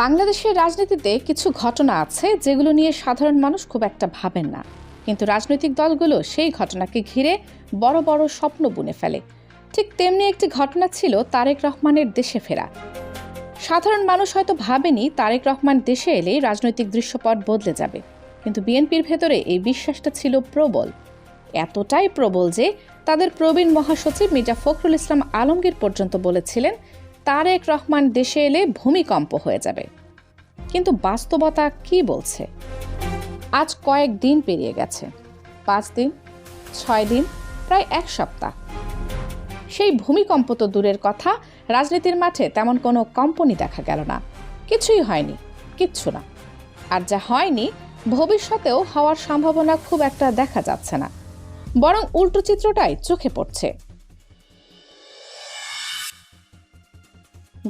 বাংলাদেশের রাজনীতিতে কিছু ঘটনা আছে যেগুলো নিয়ে সাধারণ মানুষ খুব একটা ভাবেন না। কিন্তু রাজনৈতিক দলগুলো সেই ঘটনাকে ঘিরে বড় বড় স্বপ্ন বুনে ফেলে। ঠিক তেমনি একটি ঘটনা ছিল তারেক রহমানের দেশে ফেরা। সাধারণ মানুষ হয়তো ভাবেনি তারেক রহমান দেশে এলেই রাজনৈতিক দৃশ্যপট বদলে যাবে। কিন্তু বিএনপির ভেতরে এই বিশ্বাসটা ছিল প্রবল। এতটাই প্রবল যে তাদের প্রবীণ মহাসচিব মির্জা ফখরুল ইসলাম আলমগীর পর্যন্ত বলেছিলেন তারেক রহমান দেশে এলে ভূমিকম্প হয়ে যাবে। কিন্তু বাস্তবতা কি বলছে? আজ কয়েক দিন পেরিয়ে গেছে। পাঁচ দিন, ছয় দিন, প্রায় এক সপ্তাহ। সেই ভূমিকম্প তো দূরের কথা, রাজনীতির মাঠে তেমন কোনো কম্পনই দেখা গেল না। কিছুই হয়নি, কিচ্ছু না। আর যা হয়নি, ভবিষ্যতেও হওয়ার সম্ভাবনা খুব একটা দেখা যাচ্ছে না। বরং উল্টো চিত্রটাই চোখে পড়ছে।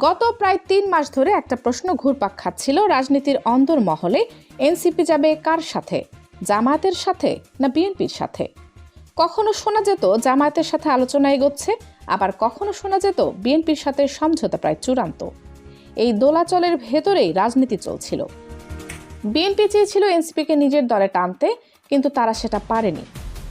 গত প্রায় তিন মাস ধরে একটা প্রশ্ন ঘুরপাক খাচ্ছিল রাজনীতির অন্দর মহলে। এনসিপি যাবে কার সাথে? জামায়াতের সাথে না বিএনপির সাথে? কখনো শোনা যেত জামায়াতের সাথে আলোচনা এগোচ্ছে, আবার কখনো শোনা যেত বিএনপির সাথে সমঝোতা প্রায় চূড়ান্ত। এই দোলাচলের ভেতরেই রাজনীতি চলছিল। বিএনপি চেয়েছিল এনসিপিকে নিজের দলে টানতে, কিন্তু তারা সেটা পারেনি।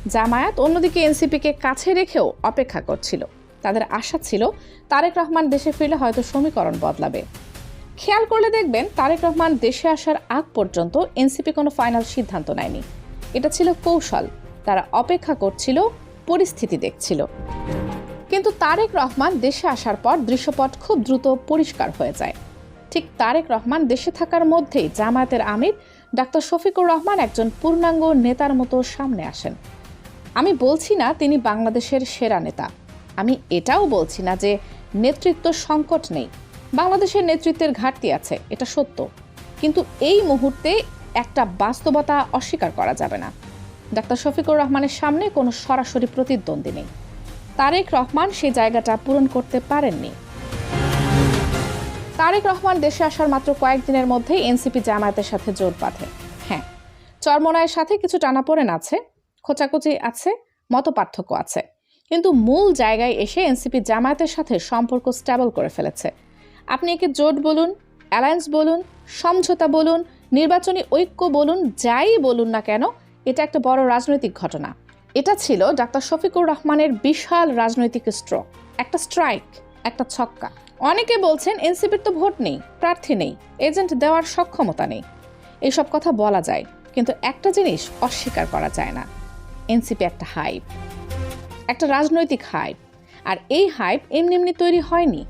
জামায়াত অন্যদিকে এনসিপিকে কাছে রেখেও অপেক্ষা করছিল। তাদের আশা ছিল তারেক রহমান দেশে ফিরলে হয়তো সমীকরণ বদলাবে। খেয়াল করলে দেখবেন তারেক রহমান দেশে আসার আগ পর্যন্ত এনসিপি কোনো ফাইনাল সিদ্ধান্ত নেয়নি। এটা ছিল কৌশল। তারা অপেক্ষা করছিল, পরিস্থিতি দেখছিল। কিন্তু তারেক রহমান দেশে আসার পর দৃশ্যপট খুব দ্রুত পরিষ্কার হয়ে যায়। ঠিক তারেক রহমান দেশে থাকার মধ্যেই জামায়াতের আমির ডাক্তার শফিকুর রহমান একজন পূর্ণাঙ্গ নেতার মতো সামনে আসেন। আমি বলছি না তিনি বাংলাদেশের সেরা নেতা। আমি এটাও বলছি না যে নেতৃত্ব সংকট নেই। বাংলাদেশের নেতৃত্বের ঘাটতি আছে, এটা সত্য। কিন্তু এই মুহূর্তে একটা বাস্তবতা অস্বীকার করা যাবে না। ডাক্তার শফিকুর রহমানের সামনে কোনো সরাসরি প্রতিদ্বন্দ্বী নেই। তারেক রহমান সেই জায়গাটা পূরণ করতে পারেননি। তারেক রহমান দেশে আসার মাত্র কয়েকদিনের মধ্যেই এনসিপি জামায়াতের সাথে জোট বাঁধে। হ্যাঁ চরমনায়ের সাথে কিছু টানাপোড়েন আছে, খোঁচাখুচি আছে মত পার্থক্য আছে। কিন্তু মূল জায়গায় এসে এনসিপি জামায়াতের সাথে সম্পর্ক স্টেবল করে ফেলেছে। আপনি একে জোট বলুন, অ্যালায়েন্স বলুন, সমঝোতা বলুন, নির্বাচনী ঐক্য বলুন, যাই বলুন না কেন, এটা একটা বড় রাজনৈতিক ঘটনা। এটা ছিল ডাক্তার শফিকুর রহমানের বিশাল রাজনৈতিক স্ট্রোক, একটা স্ট্রাইক, একটা ছক্কা। অনেকে বলছেন এনসিপির তো ভোট নেই, প্রার্থী নেই, এজেন্ট দেওয়ার সক্ষমতা নেই। এসব কথা বলা যায়, কিন্তু একটা জিনিস অস্বীকার করা যায় না, এনসিপি একটা হাইপ। একটা রাজনৈতিক হাইপ। আর এই হাইপ এমনি এমনি তৈরি হয়নি।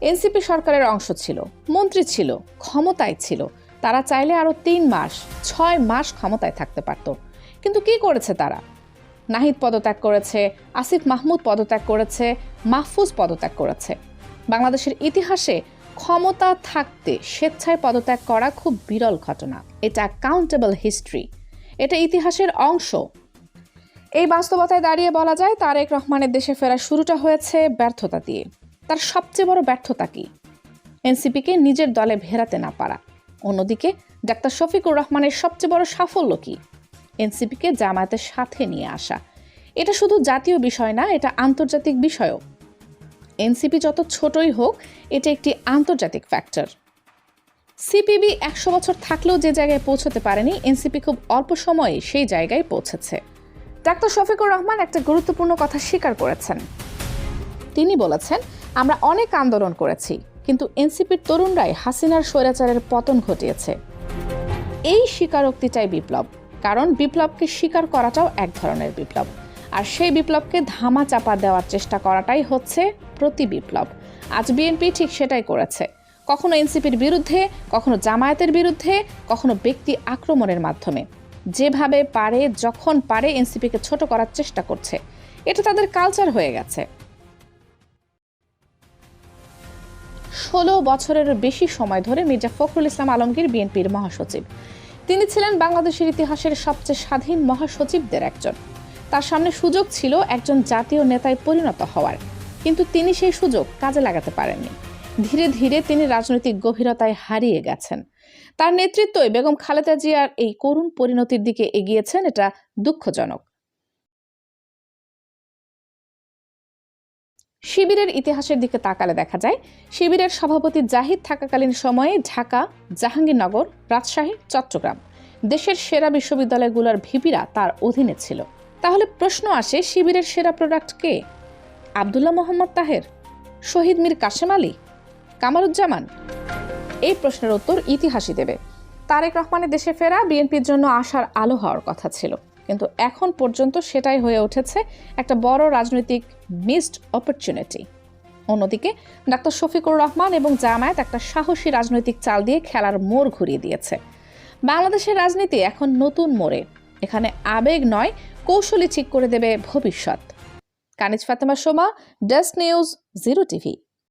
এনসিপি সরকারের অংশ ছিল, মন্ত্রী ছিল, ক্ষমতায় ছিল। তারা চাইলে আরও তিন মাস, ছয় মাস ক্ষমতায় থাকতে পারত। কিন্তু কি করেছে তারা? নাহিদ পদত্যাগ করেছে, আসিফ মাহমুদ পদত্যাগ করেছে, মাহফুজ পদত্যাগ করেছে। বাংলাদেশের ইতিহাসে ক্ষমতা থাকতে স্বেচ্ছায় পদত্যাগ করা খুব বিরল ঘটনা। এটা কাউন্টেবল হিস্ট্রি এটা ইতিহাসের অংশ। এই বাস্তবতায় দাঁড়িয়ে বলা যায়, তারেক রহমানের দেশে ফেরা শুরুটা হয়েছে ব্যর্থতা দিয়ে। তার সবচেয়ে বড় ব্যর্থতা কি? এনসিপিকে নিজের দলে ভেরাতে না পারা। অন্যদিকে, ডাক্তার শফিকুর রহমানের সবচেয়ে বড় সাফল্য কি? এনসিপিকে জামায়াতের সাথে নিয়ে আসা। এটা শুধু জাতীয় বিষয় না, এটা আন্তর্জাতিক বিষয়ও। এনসিপি যত ছোটই হোক, এটা একটি আন্তর্জাতিক ফ্যাক্টর সিপিবি একশো বছর থাকলেও যে জায়গায় পৌঁছতে পারেনি, এনসিপি খুব অল্প সময়ে সেই জায়গায় পৌঁছেছে। ডাক্তার শফিকুর রহমান একটা গুরুত্বপূর্ণ কথা স্বীকার করেছেন। তিনি বলেছেন, আমরা অনেক আন্দোলন করেছি, কিন্তু এনসিপির তরুণরাই হাসিনার স্বৈরাচারের পতন ঘটিয়েছে। এই স্বীকারোক্তিটাই বিপ্লব, কারণ বিপ্লবকে স্বীকার করাটাও এক ধরনের বিপ্লব। আর সেই বিপ্লবকে ধামা চাপা দেওয়ার চেষ্টা করাটাই হচ্ছে প্রতি বিপ্লব। আজ বিএনপি ঠিক সেটাই করেছে। কখনো এনসিপির বিরুদ্ধে, কখনো জামায়াতের বিরুদ্ধে, কখনো ব্যক্তি আক্রমণের মাধ্যমে। যেভাবে পারে, যখন পারে, এনসিপিকে ছোট করার চেষ্টা করছে। এটা তাদের কালচার হয়ে গেছে। ষোলো বছরের বেশি সময় ধরে মির্জা ফখরুল ইসলাম আলমগীর বিএনপির মহাসচিব। তিনি ছিলেন বাংলাদেশের ইতিহাসের সবচেয়ে স্বাধীন মহাসচিবদের একজন। তার সামনে সুযোগ ছিল একজন জাতীয় নেতায় পরিণত হওয়ার। কিন্তু তিনি সেই সুযোগ কাজে লাগাতে পারেননি। ধীরে ধীরে তিনি রাজনৈতিক গভীরতায় হারিয়ে গেছেন। তার নেতৃত্বই বেগম খালেদা জিয়ার এই করুণ পরিণতির দিকে এগিয়েছেন, এটা দুঃখজনক। শিবিরের ইতিহাসের দিকে তাকালে দেখা যায়, শিবিরের সভাপতি জাহিদ থাকাকালীন সময়ে ঢাকা, জাহাঙ্গীরনগর, রাজশাহী, চট্টগ্রাম দেশের সেরা বিশ্ববিদ্যালয়গুলোর ভিপিরা তার অধীনে ছিল। তাহলে প্রশ্ন আসে, শিবিরের সেরা প্রোডাক্ট কে? আবদুল্লাহ মোহাম্মদ তাহের? শহীদ মীর কাশেম আলী? কামারুজ্জামান? এই প্রশ্নের উত্তর ইতিহাসই দেবে। তারেক রহমানের দেশে ফেরা বিএনপির জন্য আশার আলো হওয়ার কথা ছিল। কিন্তু এখন পর্যন্ত সেটাই হয়ে উঠেছে একটা বড় রাজনৈতিক মিসড অপরচুনিটি অন্যদিকে, ডাক্তার শফিকুর রহমান এবং জামায়াত একটা সাহসী রাজনৈতিক চাল দিয়ে খেলার মোড় ঘুরিয়ে দিয়েছে। বাংলাদেশের রাজনীতি এখন নতুন মোড়ে। এখানে আবেগ নয় কৌশলী ঠিক করে দেবে ভবিষ্যৎ। Kaniz Fatema Soma desk news zero TV